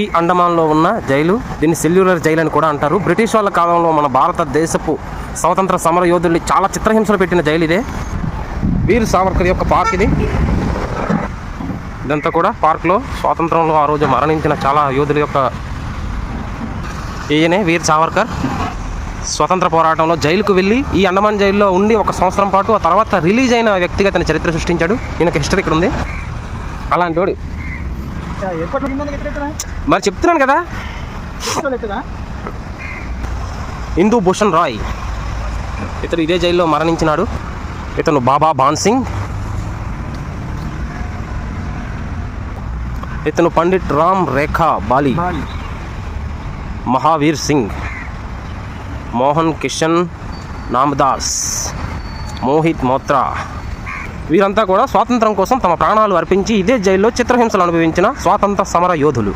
ఈ అండమాన్లో ఉన్న జైలు దీన్ని సెల్యులర్ జైలు అని కూడా అంటారు. బ్రిటిష్ వాళ్ళ కాలంలో మన భారతదేశపు స్వతంత్ర సమర యోధుల్ని చాలా చిత్రహింసలు పెట్టిన జైలు ఇదే. వీర్ సావర్కర్ యొక్క పార్క్ ఇది ఇదంతా కూడా పార్క్లో స్వాతంత్రంలో ఆ రోజు మరణించిన చాలా యోధుల యొక్క ఈయనే వీర్ సావర్కర్. స్వతంత్ర పోరాటంలో జైలుకు వెళ్ళి ఈ అండమాన్ జైల్లో ఉండి ఒక సంవత్సరం పాటు ఆ తర్వాత రిలీజ్ అయిన వ్యక్తిగా తన చరిత్ర సృష్టించాడు. ఈయనకి హిస్టరీ ఇక్కడ ఉంది. అలాంటి వాడు మరి చెప్తున్నాను కదా. హిందూ భూషణ్ రాయ్. ఇతడు ఇదే జైల్లో మరణించినాడు. ఇతను బాబా బాన్ సింగ్. ఇతను పండిట్ రామ్ రేఖా బాలి. మహావీర్ సింగ్. మోహన్ కిషన్ నామదాస్. మోహిత్ మోత్రా. వీరంతా కూడా స్వాతంత్రం కోసం తమ ప్రాణాలు అర్పించి ఇదే జైల్లో చిత్రహింసలు అనుభవించిన స్వాతంత్ర సమర యోధులు.